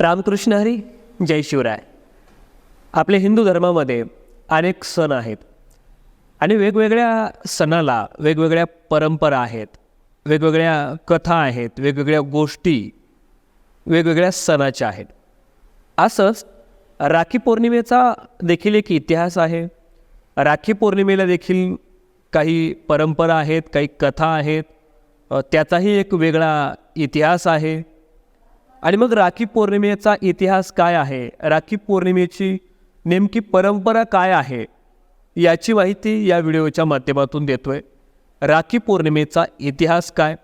रामकृष्ण हरी जय शिवराय. आपल्या हिंदू धर्मामध्ये अनेक सण आहेत. आणि वेगवेगळ्या सणाला वेगवेगळ्या परंपरा आहेत. वेगवेगळ्या कथा आहेत. वेगवेगळ्या गोष्टी वेगवेगळ्या सणाच्या आहेत. असंच राखी पौर्णिमेचा देखील एक इतिहास आहे. राखी पौर्णिमेला देखील काही परंपरा आहेत काही कथा आहेत. त्याचाही एक वेगळा इतिहास आहे. आणि मग राखी पौर्णिमेचा इतिहास काय आहे? राखी पौर्णिमेची नेमकी परंपरा काय आहे? याची माहिती या व्हिडिओच्या माध्यमातून देतोय. राखी पौर्णिमेचा इतिहास काय?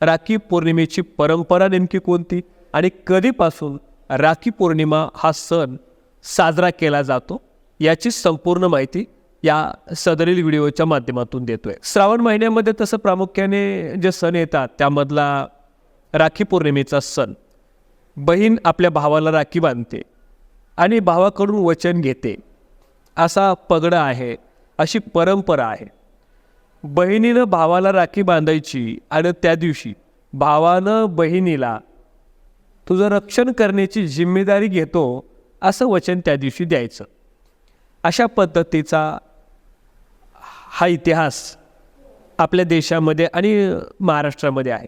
राखी पौर्णिमेची परंपरा नेमकी कोणती? आणि कधीपासून राखी पौर्णिमा हा सण साजरा केला जातो? याची संपूर्ण माहिती या सदरील व्हिडिओच्या माध्यमातून देतोय. श्रावण महिन्यामध्ये तसं प्रामुख्याने जे सण येतात त्यामधला राखी पौर्णिमेचा सण. बहीण आपल्या भावाला राखी बांधते आणि भावाकडून वचन घेते. असा पगडा आहे अशी परंपरा आहे. बहिणीनं भावाला राखी बांधायची आणि त्या दिवशी भावानं बहिणीला तुझं रक्षण करण्याची जिम्मेदारी घेतो असं वचन त्या दिवशी द्यायचं. अशा पद्धतीचा हा इतिहास आपल्या देशामध्ये आणि महाराष्ट्रामध्ये आहे.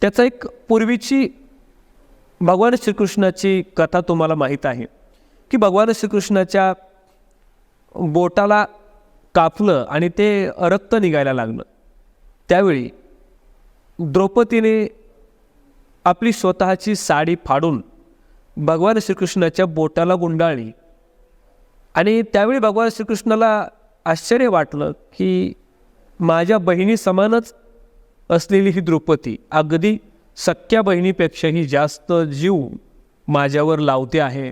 त्याचा एक पूर्वीची भगवान श्रीकृष्णाची कथा तुम्हाला माहीत आहे की भगवान श्रीकृष्णाच्या बोटाला कापलं आणि ते रक्त निघायला लागलं त्यावेळी द्रौपदीने आपली स्वतःची साडी फाडून भगवान श्रीकृष्णाच्या बोटाला गुंडाळली. आणि त्यावेळी भगवान श्रीकृष्णाला आश्चर्य वाटलं की माझ्या बहिणी समानच असलेली ही द्रौपदी अगदी सख्या बहिणीपेक्षाही जास्त जीव माझ्यावर लावते आहे.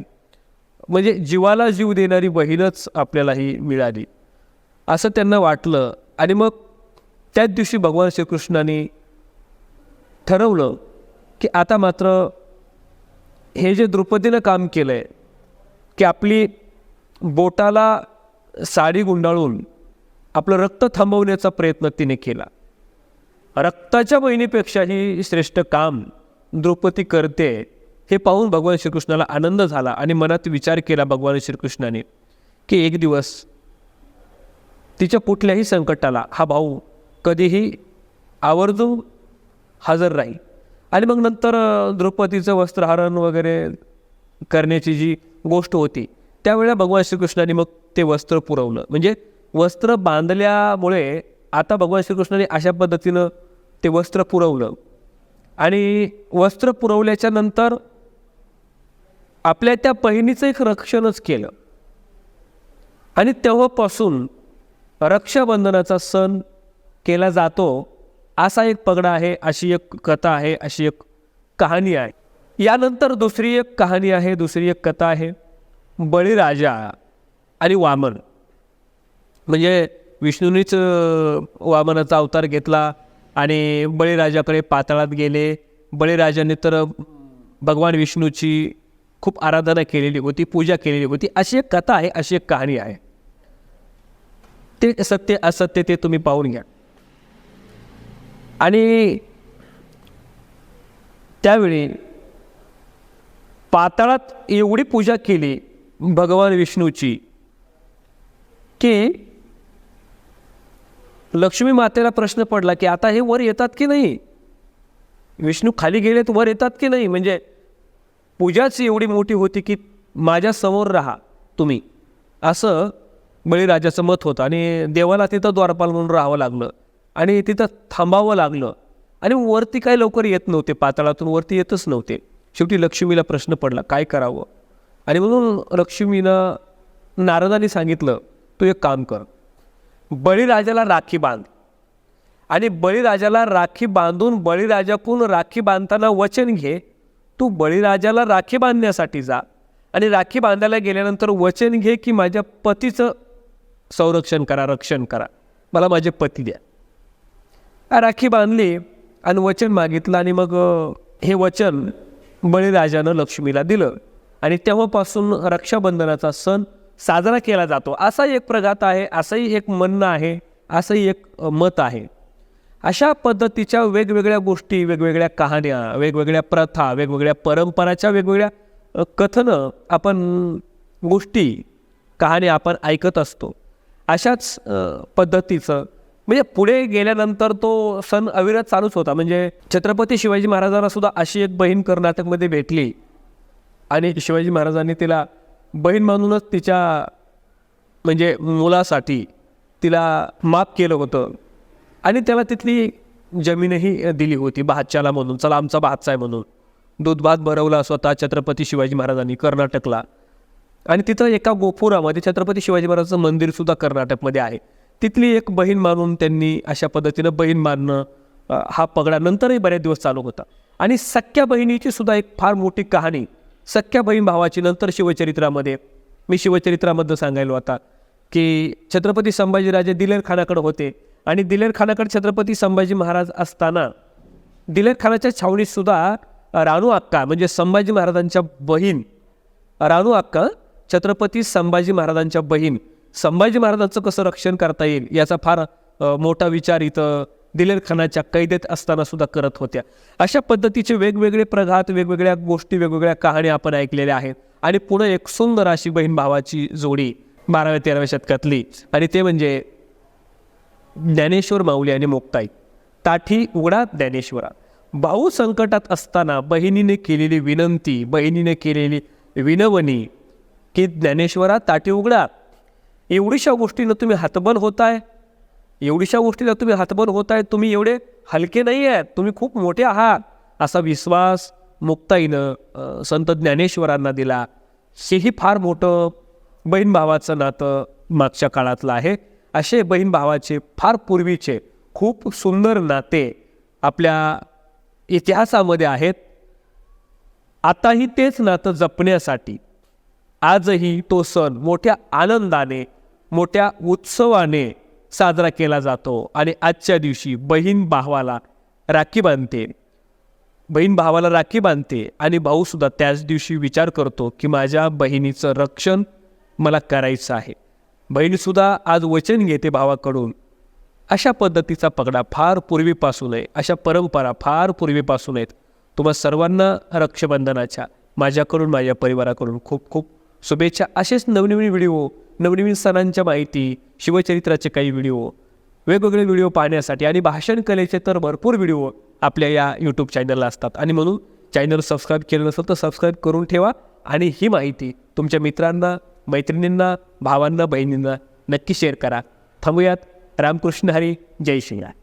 म्हणजे जीवाला जीव देणारी बहीणच आपल्याला ही मिळाली. असं त्यांना वाटलं. आणि मग त्याच दिवशी भगवान श्रीकृष्णाने ठरवलं की आता मात्र हे जे द्रौपदीनं काम केलं आहे की आपली बोटाला साडी गुंडाळून आपलं रक्त थांबवण्याचा प्रयत्न तिने केला. रक्ताच्या बहिणीपेक्षाही श्रेष्ठ काम द्रौपदी करते हे पाहून भगवान श्रीकृष्णाला आनंद झाला आणि मनात विचार केला भगवान श्रीकृष्णाने की एक दिवस तिच्या कुठल्याही संकटाला हा भाऊ कधीही आवर्जून हजर राहील. आणि मग नंतर द्रौपदीचं वस्त्रहरण वगैरे करण्याची जी गोष्ट होती त्यावेळेला भगवान श्रीकृष्णाने मग ते वस्त्र पुरवलं. म्हणजे वस्त्र बांधल्यामुळे आता भगवान श्रीकृष्णाने अशा पद्धतीनं ते वस्त्र पुरवलं. आणि वस्त्र पुरवल्याच्या नंतर आपल्या त्या बहिणीचं एक रक्षणच केलं. आणि तेव्हापासून रक्षाबंधनाचा सण केला जातो असा एक पगडा आहे अशी एक कथा आहे अशी एक कहाणी आहे. यानंतर दुसरी एक कहाणी आहे दुसरी एक कथा आहे बळीराजा आणि वामन. म्हणजे विष्णूनीच वामनाचा अवतार घेतला आणि बळीराजाकडे पाताळात गेले. बळीराजाने तर भगवान विष्णूची खूप आराधना केलेली होती पूजा केलेली होती. अशी एक कथा आहे अशी एक कहाणी आहे. ते सत्य असत्य ते तुम्ही पाहून घ्या. आणि त्यावेळी पाताळात एवढी पूजा केली भगवान विष्णूची की लक्ष्मी मातेला प्रश्न पडला की आता हे वर येतात की नाही? विष्णू खाली गेलेत वर येतात की नाही? म्हणजे पूजाच एवढी मोठी होती की माझ्यासमोर राहा तुम्ही. असं बळीराजाचं मत होतं आणि देवाला तिथं द्वारपाल म्हणून राहावं लागलं आणि तिथं थांबावं लागलं. आणि वरती काय लवकर येत नव्हते पाताळातून वरती येतच नव्हते. शेवटी लक्ष्मीला प्रश्न पडला काय करावं? आणि म्हणून लक्ष्मीनं नारदाने सांगितलं तू एक काम कर बळीराजाला राखी बांध. आणि बळीराजाला राखी बांधून बळीराजाकडून राखी बांधताना वचन घे. तू बळीराजाला राखी बांधण्यासाठी जा. आणि राखी बांधायला गेल्यानंतर वचन घे की माझ्या पतीचं संरक्षण करा रक्षण करा. मला माझे पती द्या. राखी बांधली आणि वचन मागितलं आणि मग हे वचन बळीराजानं लक्ष्मीला दिलं. आणि तेव्हापासून रक्षाबंधनाचा सण साजरा केला जातो. असा एक प्रघात आहे असंही एक म्हणणं आहे असंही एक मत आहे. अशा पद्धतीच्या वेगवेगळ्या गोष्टी वेगवेगळ्या कहाण्या वेगवेगळ्या प्रथा वेगवेगळ्या परंपराच्या वेगवेगळ्या कथनं आपण गोष्टी कहाण्या आपण ऐकत असतो. अशाच पद्धतीचं म्हणजे पुढे गेल्यानंतर तो सण अविरत चालूच होता. म्हणजे छत्रपती शिवाजी महाराजांना सुद्धा अशी एक बहीण कर्नाटकमध्ये भेटली. आणि शिवाजी महाराजांनी तिला बहीण मानूनच तिच्या म्हणजे मुलासाठी तिला माफ केलं होतं. आणि त्याला तिथली जमीनही दिली होती भाच्याला म्हणून. चला आमचा भातचा आहे म्हणून. दूध भात भरवला स्वतः छत्रपती शिवाजी महाराजांनी कर्नाटकला. आणि तिथं एका गोपुरामध्ये छत्रपती शिवाजी महाराजांचं मंदिरसुद्धा कर्नाटकमध्ये आहे. तिथली एक बहीण मानून त्यांनी अशा पद्धतीनं बहीण मानणं हा पगडा नंतरही बरेच दिवस चालू होता. आणि सख्या बहिणीची सुद्धा एक फार मोठी कहाणी सख्या बहीण भावाची नंतर शिवचरित्रामध्ये. मी शिवचरित्रामधनं सांगायलो आता की छत्रपती संभाजीराजे दिलेर खानाकडे होते आणि दिलेर खानाकडे छत्रपती संभाजी महाराज असताना दिलेर खानाच्या छावणीत रानू अक्का म्हणजे संभाजी महाराजांच्या बहीण रानू अक्का छत्रपती संभाजी महाराजांच्या बहीण. संभाजी महाराजांचं कसं रक्षण करता येईल याचा फार मोठा विचार इथं दिलेर खानाच्या कैदेत असताना सुद्धा करत होत्या. अशा पद्धतीचे वेगवेगळे प्रघात वेगवेगळ्या गोष्टी वेगवेगळ्या कहाण्या आपण ऐकलेल्या आहेत. आणि पुढे एक सुंदर अशी बहीण भावाची जोडी बाराव्या तेराव्या शतकातली. आणि ते म्हणजे ज्ञानेश्वर माऊली आणि मुक्ताई. ताठी उघडा ज्ञानेश्वरा. भाऊ संकटात असताना बहिणीने केलेली विनंती बहिणीने केलेली विनवणी की ज्ञानेश्वरा ताठी उघडा. एवढीशा गोष्टीनं तुम्ही हातबल होताय? एवढीशा गोष्टीला तुम्ही हातभर होत आहे तुम्ही एवढे हलके नाही आहेत तुम्ही खूप मोठे आहात. असा विश्वास मुक्ताईनं संत ज्ञानेश्वरांना दिला. हेही फार मोठं बहीण भावाचं नातं मागच्या काळातलं आहे. असे बहीण भावाचे फार पूर्वीचे खूप सुंदर नाते आपल्या इतिहासामध्ये आहेत. आताही तेच नातं जपण्यासाठी आजही तो सण मोठ्या आनंदाने मोठ्या उत्सवाने साजरा केला जातो आणि आजच्या दिवशी बहीण भावाला राखी बांधते. बहीण भावाला राखी बांधते आणि भाऊसुद्धा त्याच दिवशी विचार करतो की माझ्या बहिणीचं रक्षण मला करायचं आहे. बहीणसुद्धा आज वचन घेते भावाकडून. अशा पद्धतीचा पगडा फार पूर्वीपासून आहे. अशा परंपरा फार पूर्वीपासून आहेत. तुम्हा सर्वांना रक्षाबंधनाच्या माझ्याकडून माझ्या परिवाराकडून खूप खूप शुभेच्छा. असेच नवनवीन व्हिडिओ नवनवीन सणांच्या माहिती शिवचरित्राचे काही व्हिडिओ वेगवेगळे व्हिडिओ पाहण्यासाठी आणि भाषण कलेचे तर भरपूर व्हिडिओ आपल्या या यूट्यूब चॅनलला असतात. आणि म्हणून चॅनल सबस्क्राईब केलं नसेल तर सबस्क्राईब करून ठेवा आणि ही माहिती तुमच्या मित्रांना मैत्रिणींना भावांना बहिणींना नक्की शेअर करा. थांबूयात. रामकृष्ण हरी. जय श्रीराम